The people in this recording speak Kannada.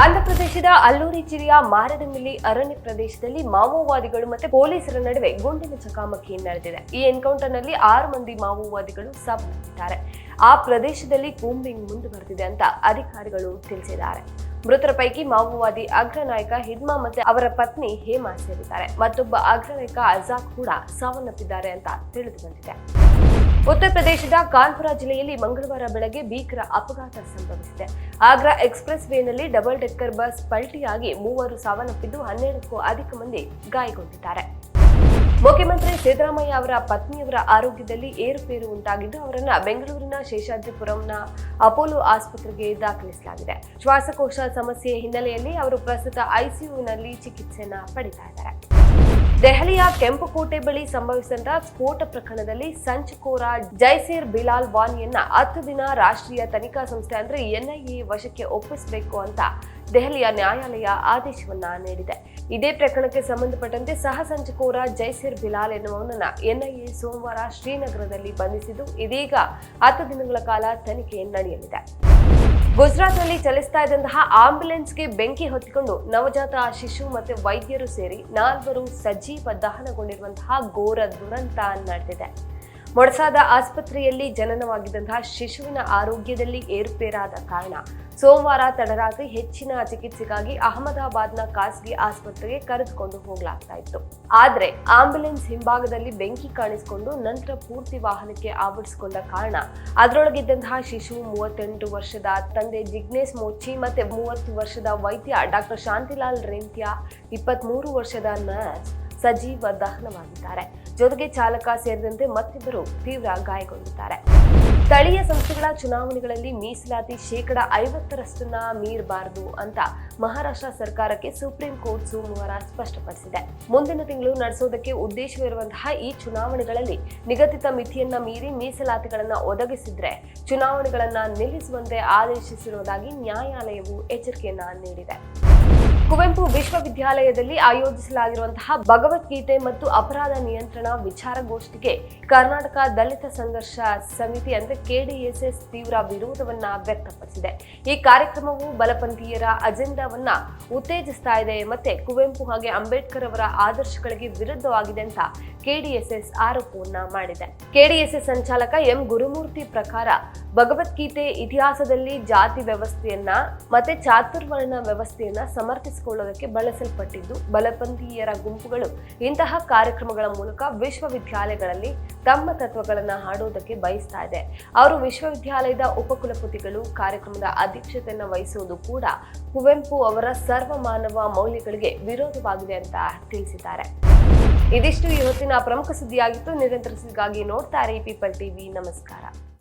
ಆಂಧ್ರಪ್ರದೇಶದ ಅಲ್ಲೂರಿ ಜಿಲ್ಲೆಯ ಮಾರಡಮಿಲ್ಲಿ ಅರಣ್ಯ ಪ್ರದೇಶದಲ್ಲಿ ಮಾವೋವಾದಿಗಳು ಮತ್ತೆ ಪೊಲೀಸರ ನಡುವೆ ಗುಂಡಿನ ಚಕಮಕಿ ನಡೆದಿದೆ. ಈ ಎನ್ಕೌಂಟರ್ನಲ್ಲಿ ಆರು ಮಂದಿ ಮಾವೋವಾದಿಗಳು ಸಾವನ್ನಪ್ಪಿದ್ದಾರೆ ಆ ಪ್ರದೇಶದಲ್ಲಿ ಕೂಂಬಿಂಗ್ ಮುಂದುವರೆದಿದೆ ಅಂತ ಅಧಿಕಾರಿಗಳು ತಿಳಿಸಿದ್ದಾರೆ. ಮೃತರ ಪೈಕಿ ಮಾವೋವಾದಿ ಅಗ್ರ ನಾಯಕ ಹಿಡ್ಮಾ ಮತ್ತೆ ಅವರ ಪತ್ನಿ ಹೇಮಾ ಸೇರಿದ್ದಾರೆ. ಮತ್ತೊಬ್ಬ ಅಗ್ರ ನಾಯಕ ಅಜಾಕ್ ಕೂಡ ಸಾವನ್ನಪ್ಪಿದ್ದಾರೆ ಅಂತ ತಿಳಿದು ಬಂದಿದೆ. ಉತ್ತರ ಪ್ರದೇಶದ ಕಾನ್ಪುರ ಜಿಲ್ಲೆಯಲ್ಲಿ ಮಂಗಳವಾರ ಬೆಳಗ್ಗೆ ಭೀಕರ ಅಪಘಾತ ಸಂಭವಿಸಿದೆ. ಆಗ್ರಾ ಎಕ್ಸ್ಪ್ರೆಸ್ ವೇನಲ್ಲಿ ಡಬಲ್ ಡೆಕ್ಕರ್ ಬಸ್ ಪಲ್ಟಿಯಾಗಿ ಮೂವರು ಸಾವನ್ನಪ್ಪಿದ್ದು ಹನ್ನೆರಡಕ್ಕೂ ಅಧಿಕ ಮಂದಿ ಗಾಯಗೊಂಡಿದ್ದಾರೆ. ಮುಖ್ಯಮಂತ್ರಿ ಸಿದ್ದರಾಮಯ್ಯ ಅವರ ಪತ್ನಿಯವರ ಆರೋಗ್ಯದಲ್ಲಿ ಏರುಪೇರು ಉಂಟಾಗಿದ್ದು, ಅವರನ್ನ ಬೆಂಗಳೂರಿನ ಶೇಷಾದ್ರಿಪುರಂನ ಅಪೋಲೋ ಆಸ್ಪತ್ರೆಗೆ ದಾಖಲಿಸಲಾಗಿದೆ. ಶ್ವಾಸಕೋಶ ಸಮಸ್ಯೆ ಹಿನ್ನೆಲೆಯಲ್ಲಿ ಅವರು ಪ್ರಸ್ತುತ ಐಸಿಯುನಲ್ಲಿ ಚಿಕಿತ್ಸೆಯನ್ನ ಪಡಿತಾ ಇದ್ದಾರೆ. ದೆಹಲಿಯ ಕೆಂಪುಕೋಟೆ ಬಳಿ ಸಂಭವಿಸಿದ ಸ್ಫೋಟ ಪ್ರಕರಣದಲ್ಲಿ ಸಂಚಕೋರ ಜೈಸೇರ್ ಬಿಲಾಲ್ ವಾನಿಯನ್ನ ಹತ್ತು ದಿನ ರಾಷ್ಟ್ರೀಯ ತನಿಖಾ ಸಂಸ್ಥೆ ಅಂದ್ರೆ ಎನ್ಐಎ ವಶಕ್ಕೆ ಒಪ್ಪಿಸಬೇಕು ಅಂತ ದೆಹಲಿಯ ನ್ಯಾಯಾಲಯ ಆದೇಶವನ್ನ ನೀಡಿದೆ. ಇದೇ ಪ್ರಕರಣಕ್ಕೆ ಸಂಬಂಧಪಟ್ಟಂತೆ ಸಹ ಸಂಚಕೋರ ಜೈಸಿರ್ ಬಿಲಾಲ್ ಎನ್ನುವವನನ್ನ ಎನ್ಐಎ ಸೋಮವಾರ ಶ್ರೀನಗರದಲ್ಲಿ ಬಂಧಿಸಿದ್ದು, ಇದೀಗ ಹತ್ತು ದಿನಗಳ ಕಾಲ ತನಿಖೆ ನಡೆಯಲಿದೆ. ಗುಜರಾತ್ನಲ್ಲಿ ಚಲಿಸ್ತಾ ಇದ್ದಂತಹ ಆಂಬ್ಯುಲೆನ್ಸ್ಗೆ ಬೆಂಕಿ ಹೊತ್ತಿಕೊಂಡು ನವಜಾತ ಶಿಶು ಮತ್ತೆ ವೈದ್ಯರು ಸೇರಿ ನಾಲ್ವರು ಸಜೀವ ದಹನಗೊಂಡಿರುವಂತಹ ಘೋರ ದುರಂತ ನಡೆದಿದೆ. ಮೊಡಸಾದ ಆಸ್ಪತ್ರೆಯಲ್ಲಿ ಜನನವಾಗಿದ್ದಂತಹ ಶಿಶುವಿನ ಆರೋಗ್ಯದಲ್ಲಿ ಏರುಪೇರಾದ ಕಾರಣ ಸೋಮವಾರ ತಡರಾತ್ರಿ ಹೆಚ್ಚಿನ ಚಿಕಿತ್ಸೆಗಾಗಿ ಅಹಮದಾಬಾದ್ನ ಖಾಸಗಿ ಆಸ್ಪತ್ರೆಗೆ ಕರೆದುಕೊಂಡು ಹೋಗಲಾಗ್ತಾ ಇತ್ತು. ಆದ್ರೆ ಆಂಬ್ಯುಲೆನ್ಸ್ ಹಿಂಭಾಗದಲ್ಲಿ ಬೆಂಕಿ ಕಾಣಿಸಿಕೊಂಡು ನಂತರ ಪೂರ್ತಿ ವಾಹನಕ್ಕೆ ಆವರಿಸಿಕೊಂಡ ಕಾರಣ ಅದರೊಳಗಿದ್ದಂತಹ ಶಿಶು ಮೂವತ್ತೆಂಟು ವರ್ಷದ ತಂದೆ ಜಿಗ್ನೇಶ್ ಮೋಚಿ ಮತ್ತೆ ಮೂವತ್ತು ವರ್ಷದ ವೈದ್ಯ ಡಾಕ್ಟರ್ ಶಾಂತಿಲಾಲ್ ರೆಂತ್ಯಾ ಇಪ್ಪತ್ತ್ಮೂರು ವರ್ಷದ ನರ್ಸ್ ಸಜೀವ ದಹನವಾಗಿದ್ದಾರೆ. ಜೊತೆಗೆ ಚಾಲಕ ಸೇರಿದಂತೆ ಮತ್ತಿಬ್ಬರು ತೀವ್ರ ಗಾಯಗೊಂಡಿದ್ದಾರೆ. ಸ್ಥಳೀಯ ಸಂಸ್ಥೆಗಳ ಚುನಾವಣೆಗಳಲ್ಲಿ ಮೀಸಲಾತಿ ಶೇಕಡ ಐವತ್ತರಷ್ಟನ್ನ ಮೀರಬಾರದು ಅಂತ ಮಹಾರಾಷ್ಟ್ರ ಸರ್ಕಾರಕ್ಕೆ ಸುಪ್ರೀಂ ಕೋರ್ಟ್ ಸೋಮವಾರ ಸ್ಪಷ್ಟಪಡಿಸಿದೆ. ಮುಂದಿನ ತಿಂಗಳು ನಡೆಸೋದಕ್ಕೆ ಉದ್ದೇಶವಿರುವಂತಹ ಈ ಚುನಾವಣೆಗಳಲ್ಲಿ ನಿಗದಿತ ಮಿತಿಯನ್ನ ಮೀರಿ ಮೀಸಲಾತಿಗಳನ್ನ ಒದಗಿಸಿದ್ರೆ ಚುನಾವಣೆಗಳನ್ನ ನಿಲ್ಲಿಸುವಂತೆ ಆದೇಶಿಸಿರುವುದಾಗಿ ನ್ಯಾಯಾಲಯವು ಎಚ್ಚರಿಕೆಯನ್ನ ನೀಡಿದೆ. ಕುವೆಂಪು ವಿಶ್ವವಿದ್ಯಾಲಯದಲ್ಲಿ ಆಯೋಜಿಸಲಾಗಿರುವಂತಹ ಭಗವದ್ಗೀತೆ ಮತ್ತು ಅಪರಾಧ ನಿಯಂತ್ರಣ ವಿಚಾರಗೋಷ್ಠಿಗೆ ಕರ್ನಾಟಕ ದಲಿತ ಸಂಘರ್ಷ ಸಮಿತಿ ಅಂದರೆ ಕೆಡಿಎಸ್ಎಸ್ ತೀವ್ರ ವಿರೋಧವನ್ನು ವ್ಯಕ್ತಪಡಿಸಿದೆ. ಈ ಕಾರ್ಯಕ್ರಮವು ಬಲಪಂಥೀಯರ ಅಜೆಂಡಾವನ್ನ ಉತ್ತೇಜಿಸ್ತಾ ಇದೆ ಮತ್ತೆ ಕುವೆಂಪು ಹಾಗೆ ಅಂಬೇಡ್ಕರ್ ಅವರ ಆದರ್ಶಗಳಿಗೆ ವಿರುದ್ಧವಾಗಿದೆ ಅಂತ ಕೆಡಿಎಸ್ಎಸ್ ಆರೋಪವನ್ನ ಮಾಡಿದೆ. ಕೆಡಿಎಸ್ಎಸ್ ಸಂಚಾಲಕ ಎಂ ಗುರುಮೂರ್ತಿ ಪ್ರಕಾರ ಭಗವದ್ಗೀತೆ ಇತಿಹಾಸದಲ್ಲಿ ಜಾತಿ ವ್ಯವಸ್ಥೆಯನ್ನ ಮತ್ತೆ ಚಾತುರ್ವರ್ಣ ವ್ಯವಸ್ಥೆಯನ್ನ ಸಮರ್ಥಿಸಿಕೊಳ್ಳೋದಕ್ಕೆ ಬಳಸಲ್ಪಟ್ಟಿದ್ದು ಬಲಪಂಥೀಯರ ಗುಂಪುಗಳು. ಇಂತಹ ಕಾರ್ಯಕ್ರಮಗಳ ಮೂಲಕ ವಿಶ್ವವಿದ್ಯಾಲಯಗಳಲ್ಲಿ ತಮ್ಮ ತತ್ವಗಳನ್ನು ಹಾಡೋದಕ್ಕೆ ಬಯಸ್ತಾ ಇದೆ. ಅವರು ವಿಶ್ವವಿದ್ಯಾಲಯದ ಉಪಕುಲಪತಿಗಳು, ಕಾರ್ಯಕ್ರಮದ ಅಧ್ಯಕ್ಷತೆಯನ್ನು ವಹಿಸುವುದು ಕೂಡ ಕುವೆಂಪು ಅವರ ಸರ್ವಮಾನವ ಮೌಲ್ಯಗಳಿಗೆ ವಿರೋಧವಾಗಿದೆ ಅಂತ ತಿಳಿಸಿದ್ದಾರೆ. ಇದಿಷ್ಟು ಇವತ್ತಿನ ಪ್ರಮುಖ ಸುದ್ದಿಯಾಗಿತ್ತು. ನಿರಂತರ ಸುದ್ದಿಗಾಗಿ ನೋಡ್ತಾರೆ ಪೀಪಲ್ ಟಿವಿ ನಮಸ್ಕಾರ.